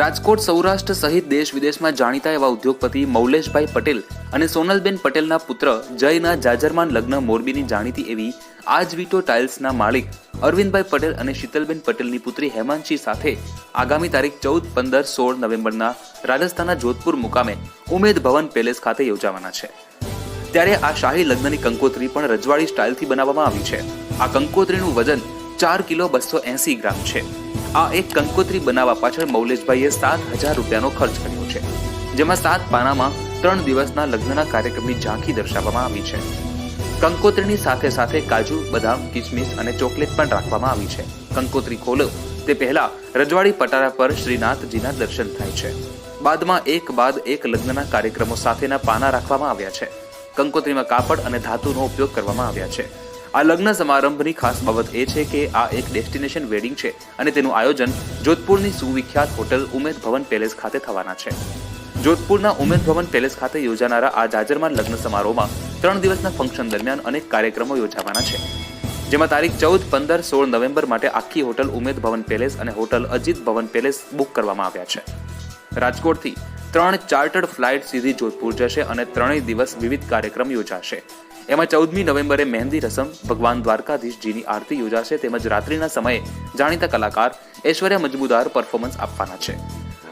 રાજકોટ સૌરાષ્ટ્ર સહિત દેશ વિદેશમાં જાણીતા એવા ઉદ્યોગપતિ મૌલેશભાઈ પટેલ અને સોનલબેન પટેલના પુત્ર જયના જાજરમાન લગ્ન મોરબીની જાણીતી એવી આજવીટો ટાઇલ્સના માલિક અરવિંદભાઈ પટેલ અને શીતલબેન પટેલની પુત્રી હેમાંશી સાથે આગામી તારીખ ચૌદ, પંદર, સોળ નવેમ્બરના રાજસ્થાનના જોધપુર મુકામે ઉમેદ ભવન પેલેસ ખાતે યોજાવાના છે. ત્યારે આ શાહી લગ્નની કંકોત્રી પણ રજવાડી સ્ટાઇલથી બનાવવામાં આવી છે. આ કંકોત્રીનું વજન ચાર કિલો બસો એસી ગ્રામ છે. આ એક કંકોત્રી બનાવવા પાછળ મૌલેશભાઈએ સાત હજાર રૂપિયાનો ખર્ચ કર્યો છે, જેમાં સાત પાનામાં ત્રણ દિવસના લગ્નના કાર્યક્રમની ઝાંખી દર્શાવવામાં આવી છે. કંકોત્રીની સાથે સાથે કાજુ, બદામ, કિસમિસ અને ચોકલેટ પણ રાખવામાં આવી છે. કંકોત્રી ખોલો, તે પહેલા રજવાડી પટારા પર શ્રીનાથજીના દર્શન થાય છે. બાદમાં એક બાદ એક લગ્નના કાર્યક્રમો સાથેના પાના રાખવામાં આવ્યા છે. કંકોત્રીમાં કાપડ અને ધાતુનો ઉપયોગ કરવામાં આવ્યા છે. આ લગ્ન સમારંભની ખાસ બાબત એ છે કે આ એક ડેસ્ટિનેશન વેડિંગ છે અને તેનું આયોજન જોધપુરની સુવિખ્યાત હોટલ ઉમેદ ભવન પેલેસ ખાતે થવાના છે. જોધપુરના ઉમેદ ભવન પેલેસ ખાતે યોજાનારા આ જાજરમાન લગ્ન સમારોહમાં ત્રણ દિવસના ફંક્શન દરમિયાન અનેક કાર્યક્રમો યોજાવાના છે. જેમાં તારીખ ચૌદ, પંદર, સોળ નવેમ્બર માટે આખી હોટલ ઉમેદ ભવન પેલેસ અને hotel Ajit Bhawan palace book કરવામાં આવ્યા છે. રાજકોટથી ત્રણ ચાર્ટર્ડ ફ્લાઇટ સીધી જોધપુર જશે અને ત્રણેય દિવસ વિવિધ કાર્યક્રમ યોજાશે. એમાં ચૌદમી નવેમ્બરે મહેંદી રસમ ભગવાન દ્વારકાધીશજીની આરતી યોજાશે તેમજ રાત્રિના સમયે જાણીતા કલાકાર ઐશ્વર્યા મજમુદાર પરફોર્મન્સ આપવાના છે.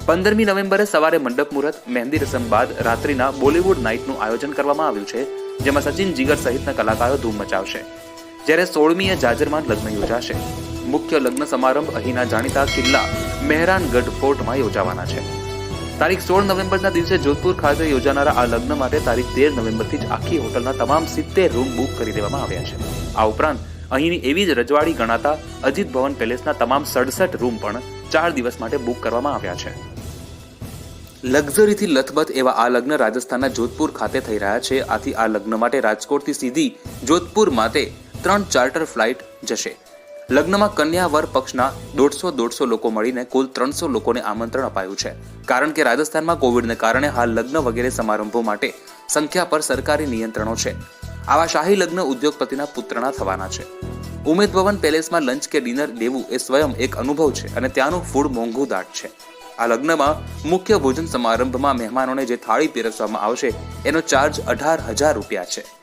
પંદરમી નવેમ્બરે સવારે મંડપ મુહૂર્ત, મહેંદી રસમ બાદ રાત્રિના બોલિવૂડ નાઇટનું આયોજન કરવામાં આવ્યું છે, જેમાં સચિન જીગર સહિતના કલાકારો ધૂમ મચાવશે. જ્યારે સોળમીએ જાજરમાન લગ્ન યોજાશે. મુખ્ય લગ્ન સમારંભ અહીંના જાણીતા કિલ્લા મહેરાનગઢ ફોર્ટમાં યોજાવાના છે. તારીખ સોળ નવેમ્બરના દિવસે જોધપુર ખાતે યોજાનારા આ લગ્ન માટે તારીખ તેર નવેમ્બરથી જ આખી હોટલના તમામ સિત્તેર રૂમ બુક કરી દેવામાં આવ્યા છે. આ ઉપરાંત, અહીંની એવી જ રજવાડી ગણાતા અજીત ભવન પેલેસના તમામ સડસઠ રૂમ પણ ચાર દિવસ માટે બુક કરવામાં આવ્યા છે. લક્ઝરીથી લથબથ એવા આ લગ્ન રાજસ્થાનના જોધપુર ખાતે થઈ રહ્યા છે. આથી આ લગ્ન માટે રાજકોટથી સીધી જોધપુર માટે ત્રણ ચાર્ટર ફ્લાઇટ જશે. લગ્નમાં કન્યા વર પક્ષના દોઢસો દોઢસો લોકો મળીને કુલ ત્રણસો લોકોને આમંત્રણ અપાયું છે. કારણ કે રાજસ્થાનમાં કોવિડને કારણે હાલ લગ્ન વગેરે સમારંભો માટે સંખ્યા પર સરકારી નિયંત્રણો છે. આવા શાહી લગ્ન ઉદ્યોગપતિના પુત્રના થવાના છે. ઉમેદ ભવન પેલેસમાં લંચ કે ડિનર લેવું એ સ્વયં એક અનુભવ છે અને ત્યાંનું ફૂડ મોંઘું દાટ છે. આ લગ્નમાં મુખ્ય ભોજન સમારંભમાં મહેમાનોને જે થાળી પીરસવામાં આવશે, એનો ચાર્જ અઢાર હજાર રૂપિયા છે.